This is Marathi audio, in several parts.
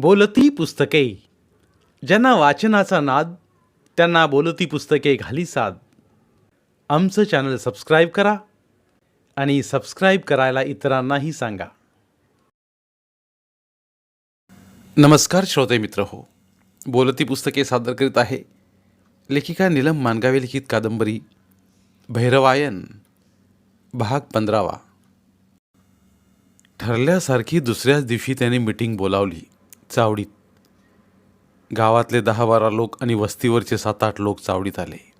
बोलती पुस्तके. ज्यांना वाचनाचा नाद त्यांना बोलती पुस्तके घाली साद. आमचं चॅनल सबस्क्राईब करा आणि सबस्क्राईब करायला इतरांनाही सांगा. नमस्कार श्रोते मित्र हो. बोलती पुस्तके सादर करीत आहे लेखिका नीलम मानगावे लिखित कादंबरी भैरवायन भाग पंधरावा. ठरल्यासारखी दुसऱ्याच दिवशी त्याने मिटिंग बोलावली. चावडीत. गावातले दहा बारा लोक आणि वस्तीवरचे सात आठ लोक चावडीत आले.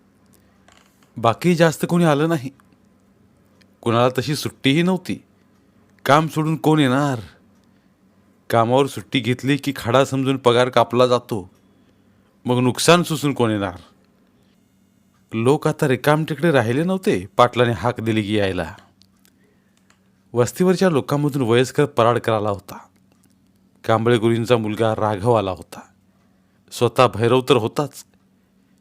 बाकी जास्त कोणी आलं नाही. कुणाला तशी सुट्टीही नव्हती. काम सोडून कोण येणार? कामावर सुट्टी घेतली की खाडा समजून पगार कापला जातो. मग नुकसान सुसून कोण येणार? लोक आता रिकाम तिकडे राहिले नव्हते पाटलाने हाक दिली की यायला. वस्तीवरच्या लोकांमधून वयस्कर पराडकर आला होता. कांबळे गुरुंचा मुलगा राघव आला होता. स्वतः भैरव तर होताच.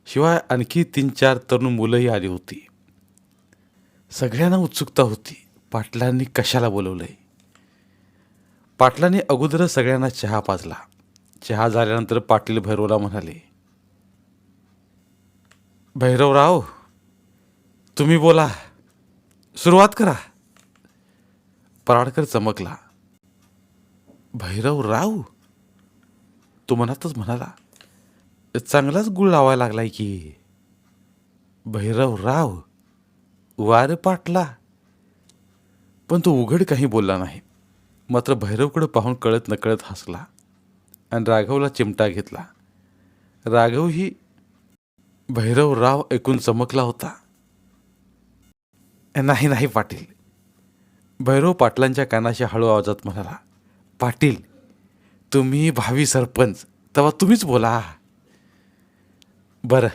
शिवाय आणखी तीन चार तरुण मुलंही आली होती. सगळ्यांना उत्सुकता होती पाटलांनी कशाला बोलवलंय? पाटलांनी अगोदर सगळ्यांना चहा पाजला. चहा झाल्यानंतर पाटील भैरवला म्हणाले भैरवराव तुम्ही बोला. सुरुवात करा. पराडकर चमकला. भैरव राव? तो मनातच म्हणाला चांगलाच गुळ लावायला लागलाय की. भैरव राव वारे पाटला. पण तो उघड काही बोलला नाही. मात्र भैरवकडे पाहून कळत नकळत हसला आणि राघवला चिमटा घेतला. राघवही भैरव राव ऐकून चमकला होता. नाही नाही पाटील. भैरव पाटलांच्या कानाशी हळू आवाजात म्हणाला पाटील तुम्ही भावी सरपंच तेव्हा तुम्हीच बोला. बरं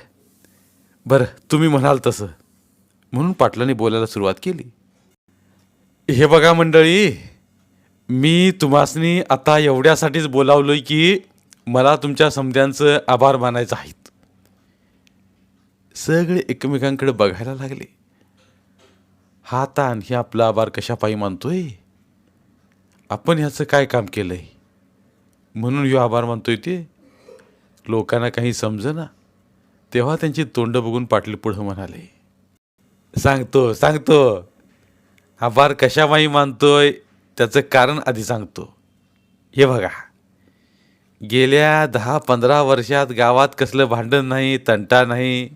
बरं तुम्ही म्हणाल तसं. म्हणून पाटलांनी बोलायला सुरुवात केली. हे बघा मंडळी मी तुम्हासनी आता एवढ्यासाठीच बोलावलोय की मला तुमच्या समध्यांचं आभार मानायचं आहेत. सगळे एकमेकांकडे बघायला लागले. हा ताण हे आपला आभार कशापायी मानतोय? आपण ह्याचं काय काम केलं आहे म्हणून यो आभार मानतोय ते. लोकांना काही समजना. तेव्हा त्यांची तोंड बघून पाटले पुढं म्हणाले सांगतो सांगतो. आभार कशामाही मानतोय त्याचं कारण आधी सांगतो. हे बघा. गेल्या दहा पंधरा वर्षात गावात कसलं भांडण नाही तंटा नाही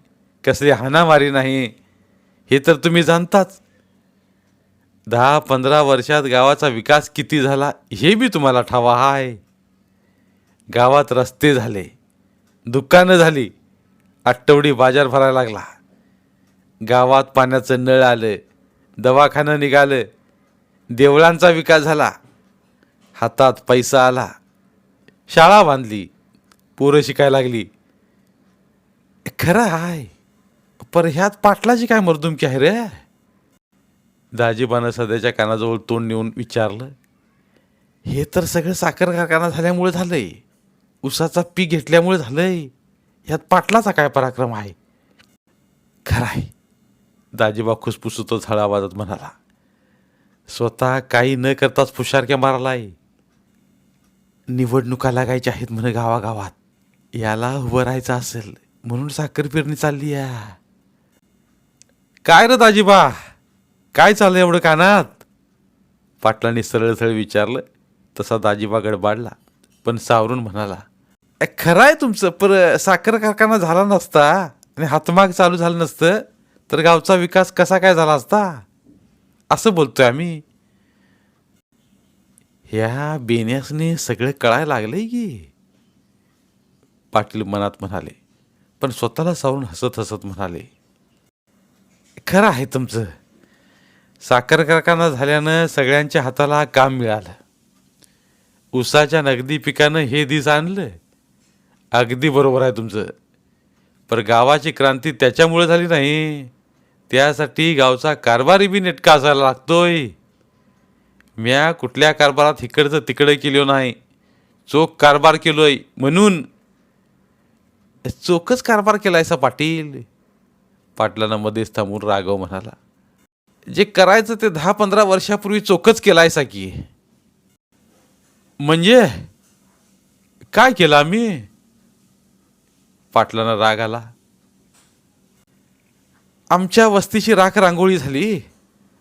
कसली हाणामारी नाही हे तर तुम्ही जाणताच. दहा पंधरा वर्षात गावाचा विकास किती झाला हे बी तुम्हाला ठावा आहे. गावात रस्ते झाले दुकानं झाली आठवडी बाजार भरायला लागला. गावात पाण्याचं नळ आलं दवाखानं निघालं देवळांचा विकास झाला. हातात पैसा आला शाळा बांधली पोरं शिकायला लागली. खरं आहे पर ह्यात पाटलाची काय मर्दुमकी आहे रे? दाजीबानं सध्याच्या कानाजवळ तोंड नेऊन विचारलं हे तर सगळं साखर कारखाना झाल्यामुळे झालं आहे उसाचा पीक घेतल्यामुळे झालं आहे ह्यात पाटलाचा काय पराक्रम आहे? खरं आहे. दाजीबा खुसफुसतो झळ आवाजात म्हणाला स्वतः काही न करताच फुशारक्या आहे निवडणुका लागायच्या आहेत म्हणे गावागावात. याला उभं राहायचं असेल म्हणून साखर पेरणी चालली या काय रे दाजीबा? काय चाललं एवढं कानात? पाटलांनी सरळ सरळ विचारलं तसा दाजीबा गडबाडला. पण सावरून म्हणाला खरं आहे तुमचं पर साखर कारखाना झाला नसता आणि हातमाग चालू झालं नसतं तर गावचा विकास कसा काय झाला असता? असं बोलतोय आम्ही. ह्या बेन्यासने सगळं कळायला लागलंय की? पाटील मनात म्हणाले पण स्वतःला सावरून हसत हसत म्हणाले खरं आहे तुमचं. साखर कारखाना झाल्यानं सगळ्यांच्या हाताला काम मिळालं. उसाच्या नगदी पिकानं हे दिस आणलं. अगदी बरोबर आहे तुमचं. पर गावाची क्रांती त्याच्यामुळे झाली नाही. त्यासाठी गावचा कारभारी बी नेटका असायला लागतोय. म्या कुठल्या कारभारात इकडचं तिकडं केलो नाही. चोख कारभार केलोय म्हणून. चोखच कारभार केलायसा पाटील? पाटलानं मध्येच थांबून राघव म्हणाला. जे करायचं ते दहा पंधरा वर्षापूर्वी चोखच केलाय की. म्हणजे? काय केलं आम्ही? पाटलांना राग आला. आमच्या वस्तीची राख रांगोळी झाली.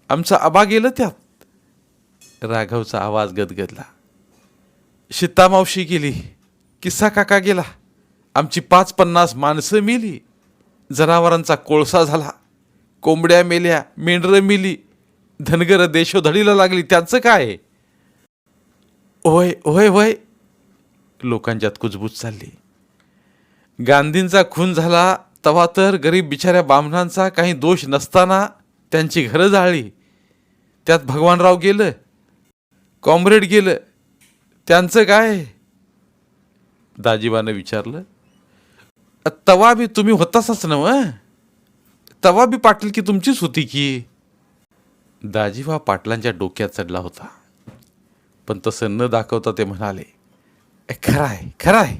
आमचं आबा गेलं त्यात. राघवचा आवाज गदगदला. सीतामावशी गेली. किस्सा काका गेला. आमची पाच पन्नास माणसं मेली. जनावरांचा कोळसा झाला. कोंबड्या मेल्या मेंढरं मेली धनगर देशोधडीला लागली त्यांचं काय? होय होय होय लोकांच्यात कुजबूज चालली. गांधींचा खून झाला तवा तर गरीब बिचाऱ्या बामणांचा काही दोष नसताना त्यांची घरं जाळली. त्यात भगवानराव गेलं. कॉम्रेड गेलं. त्यांचं काय? दाजीबानं विचारलं तवा बी तुम्ही होतासच नव तवा बी पाटील की तुमचीच होती की? दाजीबा पाटलांच्या डोक्यात चढला होता. पण तसं न दाखवता ते म्हणाले खरं आहे खरं आहे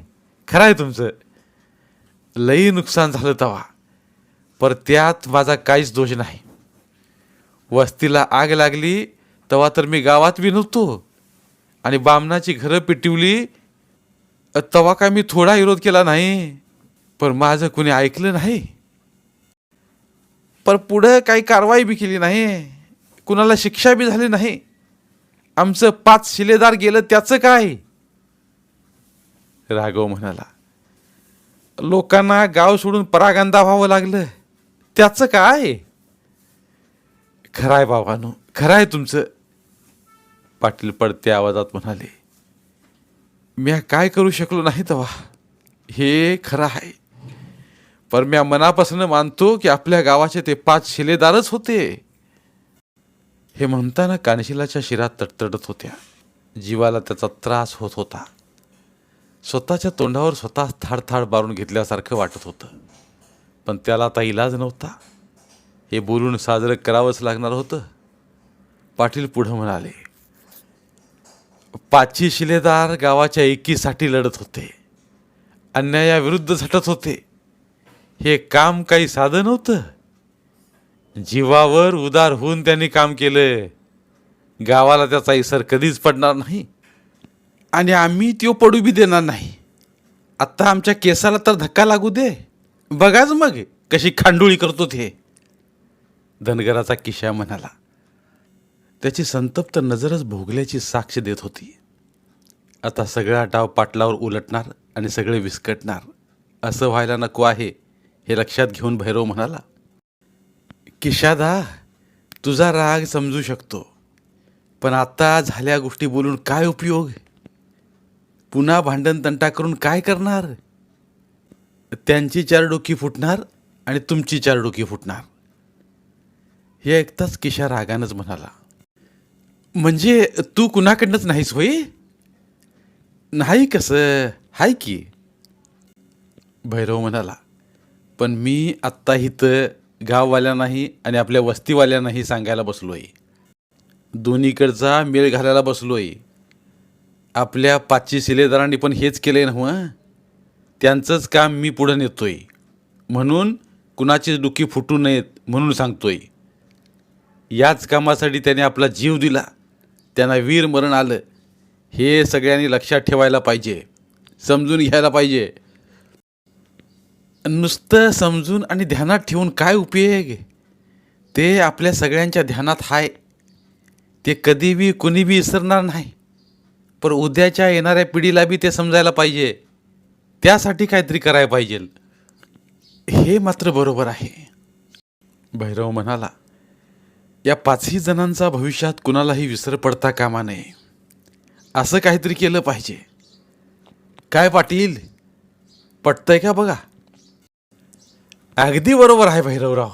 खरं आहे तुमचं. लई नुकसान झालं तवा. पर त्यात माझा काहीच दोष नाही. वस्तीला आग लागली तेव्हा तर मी गावात बी नव्हतो. आणि बामणाची घरं पिटवली तवा तेव्हा काय मी थोडा विरोध केला नाही. पण माझं कुणी ऐकलं नाही. पण पुढं काही कारवाई बी केली नाही. कुणाला शिक्षा बी झाली नाही. आमचं पाच शिलेदार गेलं त्याचं काय? राघव म्हणाला लोकांना गाव सोडून परागंदा व्हावं लागलं. त्याचं काय? खराय बाबानो खराय तुमचं. पाटील पडत्या आवाजात म्हणाले मी काय करू शकलो नाही तवा. हे खरं आहे. पर म्या मनापासून मानतो की आपल्या गावाचे ते पाच शिलेदारच होते. हे म्हणताना कानशिलाच्या शिरात तडतडत होत्या. जीवाला त्याचा त्रास होत होता. स्वतःच्या तोंडावर स्वतः थाडथाड बारून घेतल्यासारखं वाटत होतं. पण त्याला आता इलाज नव्हता. हे बोलून साजरं करावंच लागणार होतं. पाटील पुढं म्हणाले पाचशे शिलेदार गावाच्या एकीसाठी लढत होते. अन्यायाविरुद्ध झटत होते. हे काम काही साधं नव्हतं. जीवावर उदार होऊन त्यांनी काम केलं गावाला त्याचा इसर कधीच पडणार नाही. आणि आम्ही त्यो पडू बी देणार नाही. आत्ता आमच्या केसाला तर धक्का लागू दे. बघाच मग कशी खांडोळी करतो ते. धनगराचा किशा म्हणाला त्याची संतप्त नजरच भोगल्याची साक्ष देत होती. आता सगळा डाव पाटलावर उलटणार आणि सगळे विस्कटणार. असं व्हायला नको आहे. हे लक्षात घेऊन भैरव म्हणाला किशादा तुझा राग समजू शकतो पण आता झाल्या गोष्टी बोलून काय उपयोग? पुन्हा भांडण तंटा करून काय करणार? त्यांची चार डोकी फुटणार आणि तुमची चार डोकी फुटणार. हे ऐकताच किशा रागानंच म्हणाला म्हणजे तू कुणाकडनंच नाहीस होय नाही कसं? हाय की? भैरव म्हणाला पण मी आत्ता इथं गाववाल्यांनाही आणि आपल्या वस्तीवाल्यांनाही सांगायला बसलो आहे दोन्हीकडचा मेळ घालायला बसलो आहे आपल्या पाचशे शिलेदारांनी पण हेच केलंय ना हं? त्यांचंच काम मी पुढं नेतो आहे म्हणून कुणाचीच डुकी फुटू नयेत म्हणून सांगतो आहे याच कामासाठी त्याने आपला जीव दिला. त्यांना वीर मरण आलं. हे सगळ्यांनी लक्षात ठेवायला पाहिजे. समजून घ्यायला पाहिजे. नुसतं समजून आणि ध्यानात ठेवून काय उपयोग ते आपल्या सगळ्यांच्या ध्यानात आहे ते कधी बी बी विसरणार नाही. पण उद्याच्या येणाऱ्या पिढीला बी ते समजायला पाहिजे. त्यासाठी काहीतरी करायला पाहिजे. हे मात्र बरोबर आहे. भैरव म्हणाला या पाचही जणांचा भविष्यात कुणालाही विसर पडता कामा नये. असं काहीतरी केलं पाहिजे. काय पाटील? पटतंय का बघा? अगदी बरोबर आहे भैरवराव.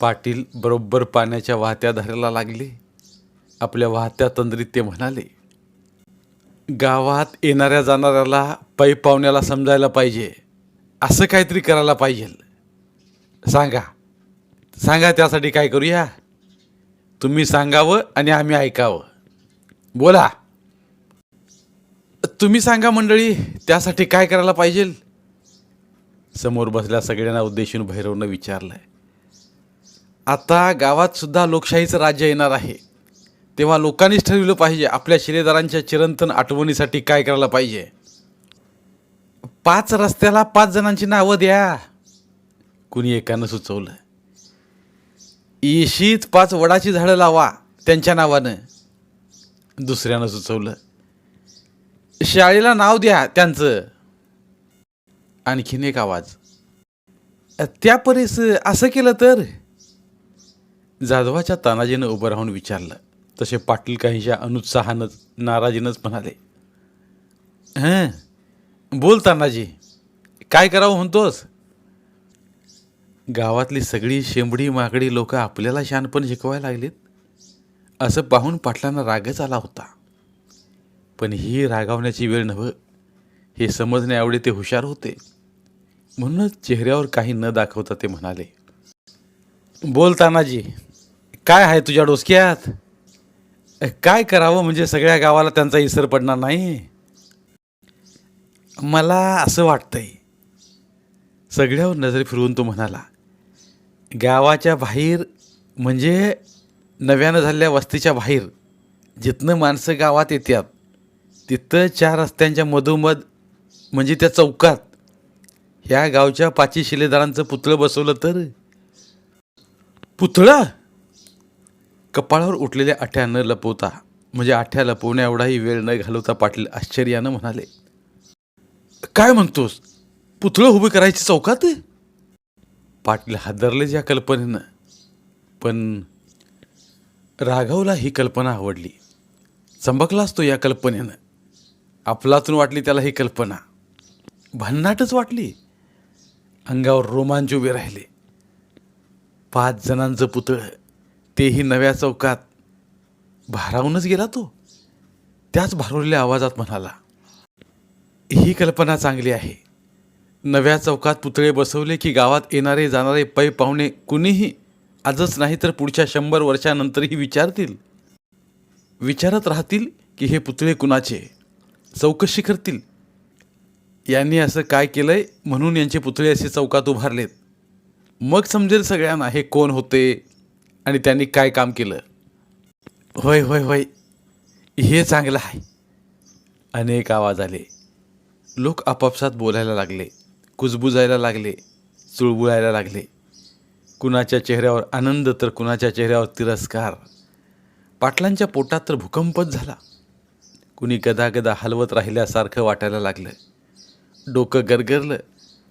पाटील बरोबर पाण्याच्या वाहत्या धाराला लागले. आपल्या वाहत्या तंद्रीत ते म्हणाले गावात येणाऱ्या जाणाऱ्याला पै पाहुण्याला समजायला पाहिजे. असं काहीतरी करायला पाहिजे. सांगा. सांगा त्यासाठी काय करूया? तुम्ही सांगावं आणि आम्ही ऐकावं. बोला. तुम्ही सांगा मंडळी त्यासाठी काय करायला पाहिजे? समोर बसल्या सगळ्यांना उद्देशून भैरवनं विचारलंय. आता गावात सुद्धा लोकशाहीचं राज्य येणार आहे. तेव्हा लोकांनीच ठरविलं पाहिजे आपल्या शिलेदारांच्या चिरंतन आठवणीसाठी काय करायला पाहिजे. पाच रस्त्याला पाच जणांची नावं द्या. कुणी एकानं सुचवलं. येशीत पाच वडाची झाडं लावा त्यांच्या नावानं. दुसऱ्यानं सुचवलं. शाळेला नाव द्या त्यांचं. आणखीन एक आवाज. त्या परीस असं केलं तर? जाधवाच्या तानाजीनं उभं राहून विचारलं. तसे पाटील काहीच्या अनुत्साहानंच नाराजीनंच म्हणाले. हं बोल तानाजी काय करावं म्हणतोस? गावातली सगळी शेंबडी माकडी लोक आपल्याला शानपण शिकवायला लागलीत. असं पाहून पाटलांना रागच आला होता. पण ही रागावण्याची वेळ नव्ह हे समजण्या एवढे ते हुशार होते. म्हणूनच चेहऱ्यावर काही न दाखवता ते म्हणाले बोल तानाजी काय आहे तुझ्या डोसक्यात? काय करावं म्हणजे सगळ्या गावाला त्यांचा इसर पडणार नाही? मला असं वाटतंय. सगळ्यावर नजर फिरवून तो म्हणाला गावाच्या बाहेर म्हणजे नव्यानं झालेल्या वस्तीच्या बाहेर जिथनं माणसं गावात येतात तिथं चार रस्त्यांच्या मधोमध म्हणजे त्या चौकात ह्या गावच्या पाची शिलेदारांचं पुतळं बसवलं तर? पुतळा? कपाळावर उठलेल्या आठ्या न लपवता म्हणजे आठ्या लपवण्या एवढाही वेळ न घालवता पाटील आश्चर्यानं म्हणाले काय म्हणतोस? पुतळं उभं करायची चौकात? पाटील हादरलेच या कल्पनेनं पण राघवला ही कल्पना आवडली. चंबकलाच तो या कल्पनेनं. आपलातून वाटली त्याला ही कल्पना. भन्नाटच वाटली. अंगावर रोमांच उभे राहिले. पाच जणांचं पुतळं तेही नव्या चौकात. भारावूनच गेला तो. त्याच भारवलेल्या आवाजात म्हणाला ही कल्पना चांगली आहे. नव्या चौकात पुतळे बसवले की गावात येणारे जाणारे पै पाहुणे कुणीही आजच नाही तर पुढच्या शंभर वर्षानंतरही विचारतील. विचारत राहतील की हे पुतळे कुणाचे? चौकशी करतील. यांनी असं काय केलंय? म्हणून यांचे पुतळे असे चौकात उभारलेत. मग समजेल सगळ्यांना हे कोण होते आणि त्यांनी काय काम केलं? होय होय होय. हे चांगलं आहे. अनेक आवाज आले. लोक आपापसात बोलायला लागले. कुजबुजायला लागले. चुळबुळायला लागले. कुणाच्या चेहऱ्यावर आनंद तर कुणाच्या चेहऱ्यावर तिरस्कार. पाटलांच्या पोटात तर भूकंपच झाला. कुणी गदागदा हलवत राहिल्यासारखं वाटायला लागलं. डोकं गरगरलं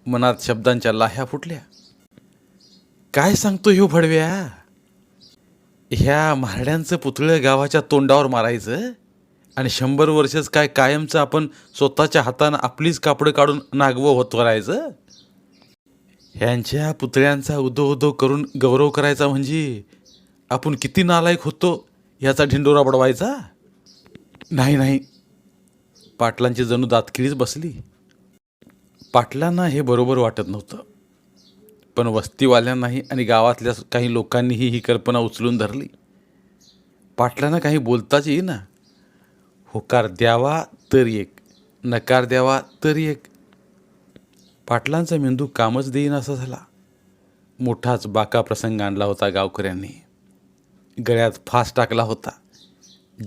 मनात शब्दांच्या लाह्या फुटल्या. काय सांगतो ह्यो भडव्या? ह्या म्हारड्यांचं पुतळं गावाच्या तोंडावर मारायचं? आणि शंभर वर्षच काय कायमचं आपण स्वतःच्या हातानं आपलीच कापडं काढून नागवं होत करायचं ह्यांच्या पुतळ्यांचा उदो उदो करून गौरव करायचा म्हणजे आपण किती नालायक होतो ह्याचा ढिंडोरा बडवायचा? नाही नाही. पाटलांची जणू दातकिळीच बसली. पाटलांना हे बरोबर वाटत नव्हतं. पण वस्तीवाल्यांनाही आणि गावातल्या काही लोकांनीही ही कल्पना उचलून धरली. पाटलांना काही बोलताच येईना. होकार द्यावा तर एक नकार द्यावा तरी एक. पाटलांचा मेंदू कामच देईन असा झाला. मोठाच बाका प्रसंग आणला होता गावकऱ्यांनी. गळ्यात फास टाकला होता.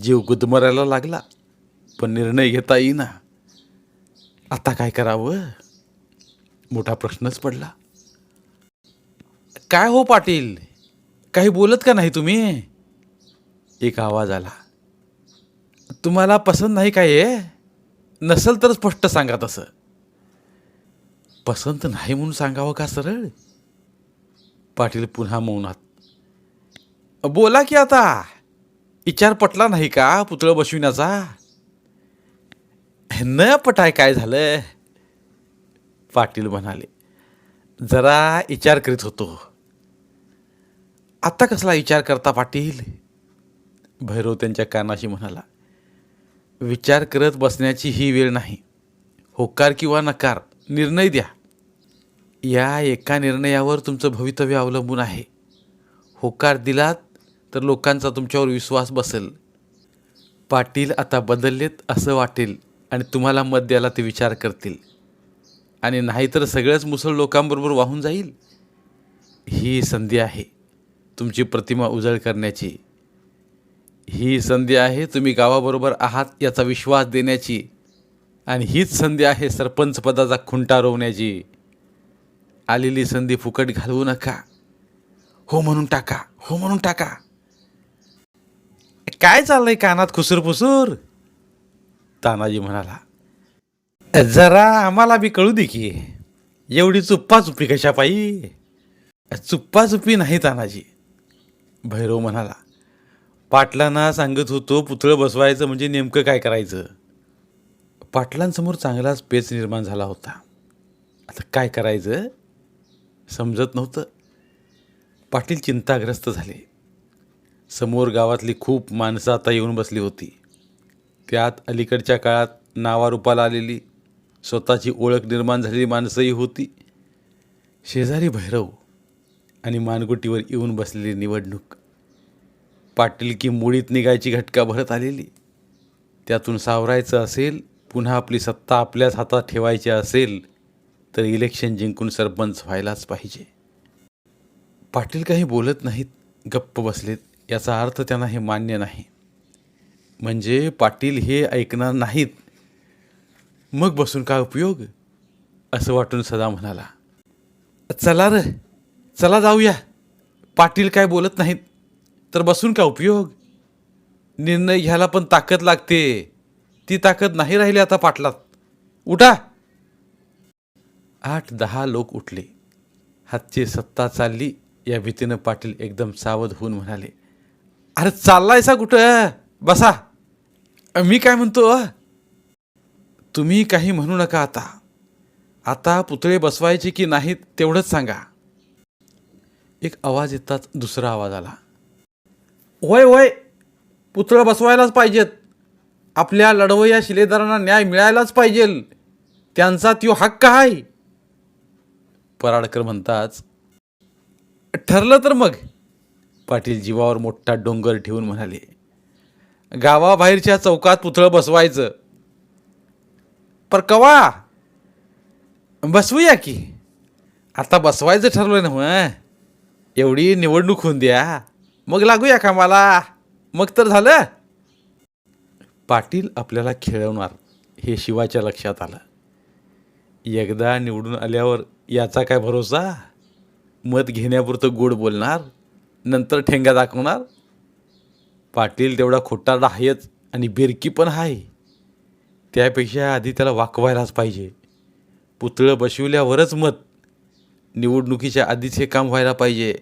जीव गुदमरायला लागला पण निर्णय घेता येईना. आता काय करावं? मोठा प्रश्नच पडला. काय हो पाटील? काही बोलत का नाही तुम्ही? एक आवाज आला. तुम्हाला पसंत नाही काय आहे नसेल तर स्पष्ट सांगा तसं. पसंत नाही म्हणून सांगावं का सरळ? पाटील पुन्हा मौनात. बोला की आता. विचार पटला नाही का पुतळं बसविण्याचा? न पटाय काय झालं? पाटील म्हणाले जरा विचार करीत होतो. आता कसला विचार करता पाटील? भैरव त्यांच्या कानाशी म्हणाला विचार करत बसण्याची ही वेळ नाही. होकार किंवा नकार निर्णय द्या. या एका निर्णयावर तुमचं भवितव्य अवलंबून आहे. होकार दिलात तर लोकांचा तुमच्यावर विश्वास बसेल. पाटील आता बदललेत असं वाटेल आणि तुम्हाला मत द्यायला ते विचार करतील. आणि नाहीतर सगळंच मुसळ लोकांबरोबर वाहून जाईल. ही संधी आहे तुमची प्रतिमा उजळ करण्याची. ही संधी आहे तुम्ही गावाबरोबर आहात याचा विश्वास देण्याची. आणि हीच संधी आहे सरपंच पदाचा खुंटा रोवण्याची. आलेली संधी फुकट घालवू नका. हो म्हणून टाका हो म्हणून टाका. काय चाललंय कानात खुसूर फुसूर? तानाजी म्हणाला जरा आम्हाला बी कळू दे की एवढी चुप्पाचुप्पी कशा पायी? चुप्पा नाही तानाजी भैरव म्हणाला पाटलांना सांगत होतो पुतळं बसवायचं म्हणजे नेमकं काय करायचं? पाटलांसमोर चांगलाच पेच निर्माण झाला होता. आता काय करायचं? समजत नव्हतं. पाटील चिंताग्रस्त झाले. समोर गावातली खूप माणसं आता येऊन बसली होती. त्यात अलीकडच्या काळात नावारूपाला आलेली स्वतःची ओळख निर्माण झालेली माणसंही होती. शेजारी भैरव आणि मानगुटीवर येऊन बसलेली निवडणूक. पाटील की मुळीत निघायची घटका भरत आलेली. त्यातून सावरायचं असेल पुन्हा आपली सत्ता आपल्याच हातात ठेवायची असेल तर इलेक्शन जिंकून सरपंच व्हायलाच पाहिजे. पाटील काही बोलत नाहीत गप्प बसलेत याचा अर्थ त्यांना हे मान्य नाही. म्हणजे पाटील हे ऐकणार नाहीत मग बसून काय उपयोग? असं वाटून सदा म्हणाला. चला र चला जाऊया. पाटील काय बोलत नाहीत तर बसून काय उपयोग? निर्णय घ्यायला पण ताकद लागते. ती ताकद नाही राहिली आता पाटलात. उठा. आठ दहा लोक उठले. हातची सत्ता चालली. या भीतीनं पाटील एकदम सावध होऊन म्हणाले अरे चाललायसा कुठं? बसा. मी काय म्हणतो तुम्ही काही म्हणू नका आता. आता पुतळे बसवायचे की नाहीत तेवढंच सांगा. एक आवाज येताच दुसरा आवाज आला. होय होय पुतळं बसवायलाच पाहिजेत. आपल्या लढवया शिलेदारांना न्याय मिळायलाच पाहिजे. त्यांचा त्यो हक्क आहे पराडकर म्हणताच ठरलं तर मग. पाटील जीवावर मोठा डोंगर ठेवून म्हणाले गावाबाहेरच्या चौकात पुतळं बसवायचं. पर कवा? बसवूया की? आता बसवायचं ठरलं ना मग एवढी निवडणूक होऊन द्या. मग लागूया कामाला. मग तर झालं. पाटील आपल्याला खेळवणार हे शिवाच्या लक्षात आलं. एकदा निवडून आल्यावर याचा काय भरोसा? मत घेण्यापुरतं गोड बोलणार नंतर ठेंगा दाखवणार. पाटील तेवढा खोटारडा आहेच आणि बिरकी पण आहे. त्यापेक्षा आधी त्याला वाकवायलाच पाहिजे. पुतळं बसविल्यावरच मत. निवडणुकीच्या आधीच हे काम व्हायला पाहिजे.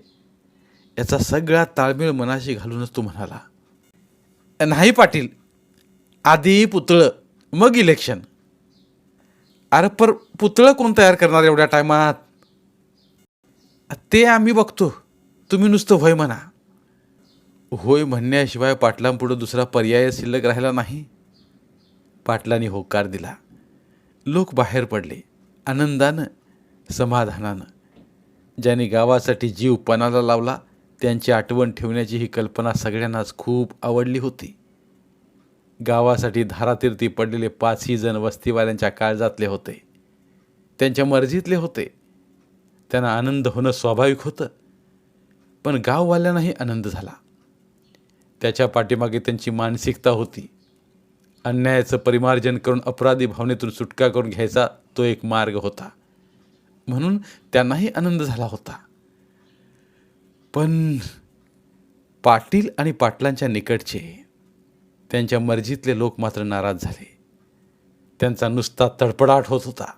याचा सगळा ताळमेळ मनाशी घालूनच तू म्हणाला. नाही पाटील आधी पुतळं मग इलेक्शन. अरे पर पुतळं कोण तयार करणार एवढ्या टायमात? ते आम्ही बघतो. तुम्ही नुसतं होय म्हणा. होय म्हणण्याशिवाय पाटलांपुढं दुसरा पर्याय शिल्लक राहिला नाही. पाटलांनी होकार दिला. लोक बाहेर पडले. आनंदानं समाधानानं. ज्यांनी गावासाठी जीव पणाला लावला त्यांची आठवण ठेवण्याची ही कल्पना सगळ्यांनाच खूप आवडली होती. गावासाठी धारातीर्थी पडलेले पाचही जण वस्तीवाल्यांच्या काळजातले होते. त्यांच्या मर्जीतले होते. त्यांना आनंद होणं स्वाभाविक होतं. पण गाववाल्यांनाही आनंद झाला. त्याच्या पाठीमागे त्यांची मानसिकता होती. अन्यायाचं परिमार्जन करून अपराधी भावनेतून सुटका करून घ्यायचा तो एक मार्ग होता. म्हणून त्यांनाही आनंद झाला होता. पण पाटील आणि पाटलांच्या निकटचे त्यांच्या मर्जीतले लोक मात्र नाराज झाले. त्यांचा नुसता तडपडाट होत होता.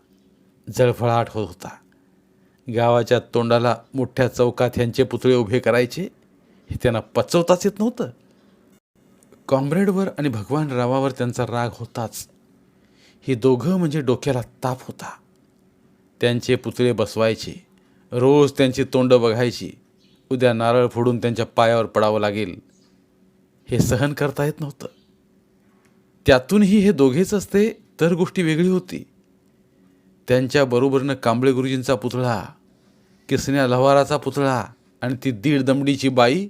जळफळाट होत होता. गावाच्या तोंडाला मोठ्या चौकात ह्यांचे पुतळे उभे करायचे हे त्यांना पचवताच येत नव्हतं. कॉम्रेडवर आणि भगवान रावावर त्यांचा राग होताच. हे दोघं म्हणजे डोक्याला ताप होता. त्यांचे पुतळे बसवायचे. रोज त्यांची तोंड बघायची. उद्या नारळ फोडून त्यांच्या पायावर पडावं लागेल. हे सहन करता येत नव्हतं. त्यातूनही हे दोघेच असते तर गोष्टी वेगळी होती. त्यांच्याबरोबरनं कांबळे गुरुजींचा पुतळा किसण्या लवाराचा पुतळा आणि ती दीड दमडीची बाई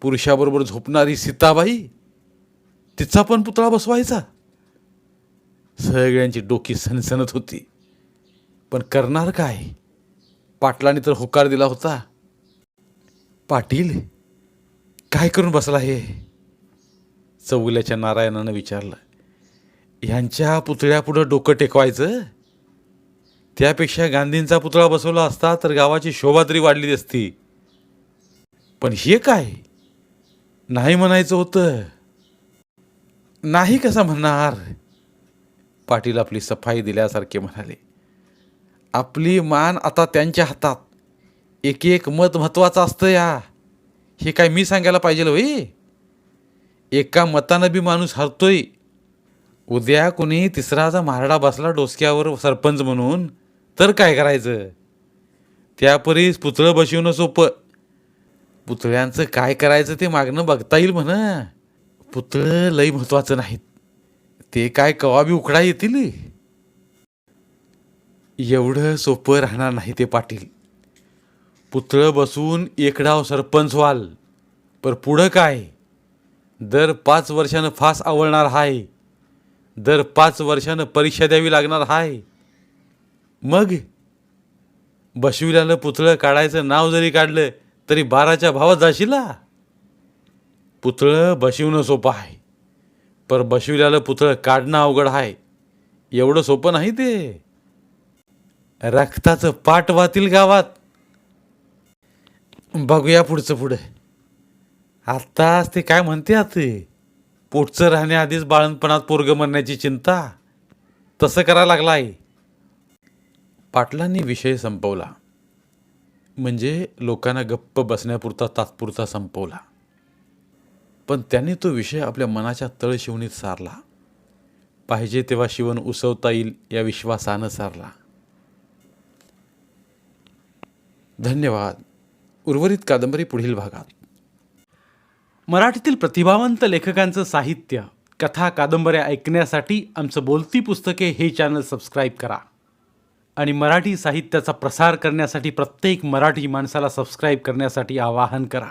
पुरुषाबरोबर झोपणारी सीताबाई तिचा पण पुतळा बसवायचा. सगळ्यांची डोकी सनसनत होती. पण करणार काय? पाटलाने तर होकार दिला होता. पाटील काय करून बसला हे? चौगुल्याच्या नारायणानं विचारलं. ह्यांच्या पुतळ्यापुढं डोकं टेकवायचं? त्यापेक्षा गांधींचा पुतळा बसवला असता तर गावाची शोभा तरी वाढली असती. पण हे काय? नाही म्हणायचं होतं. नाही कसा म्हणणार? पाटील आपली सफाई दिल्यासारखे म्हणाले. आपली मान आता त्यांच्या हातात. एक एक मत महत्वाचं असतं या. हे काय मी सांगायला पाहिजे होई एका मतानं बी माणूस हरतोय. उद्या कोणी तिसराचा मारडा बसला डोसक्यावर सरपंच म्हणून तर काय करायचं? त्यापरीस पुतळं बसवणं सोपं. पुतळ्यांचं काय करायचं ते मागणं बघता येईल म्हण. पुतळं लई महत्वाचं नाहीत ते काय कवा बी उकडा येतील? एवढं सोपं राहणार नाही ते पाटील. पुतळं बसून एकडाव सरपंच व्हाल. पर पुढं काय? दर पाच वर्षानं फास आवळणार आहे दर पाच वर्षानं परीक्षा द्यावी लागणार हाय. मग? बशविल्यानं पुतळं काढायचं नाव जरी काढलं तरी बाराच्या भावात जाशीला? पुतळं बशिवणं सोपं आहे. पर बसविल्याला पुतळं काढणं अवघड आहे. एवढं सोपं नाही ते. रक्ताचं पाठ वाहतील गावात. बघूया पुढचं पुढं. आत्ताच ते काय म्हणते ते पोटचं राहण्याआधीच बाळणपणात पोरग म्हणण्याची चिंता. तसं करायला लागलाय. पाटलांनी विषय संपवला. म्हणजे लोकांना गप्प बसण्यापुरता तात्पुरता संपवला. पण त्यांनी तो विषय आपल्या मनाच्या तळशिवणीत सारला. पाहिजे तेव्हा शिवण उसवता येईल या विश्वासानं सारला. धन्यवाद. उर्वरित कादंबरी पुढील भागात. मराठीतील प्रतिभावंत लेखकांचं साहित्य कथा कादंबऱ्या ऐकण्यासाठी आमचं बोलती पुस्तके हे चॅनल सबस्क्राईब करा. आणि मराठी साहित्याचा प्रसार करण्यासाठी प्रत्येक मराठी माणसाला सबस्क्राईब करण्यासाठी आवाहन करा.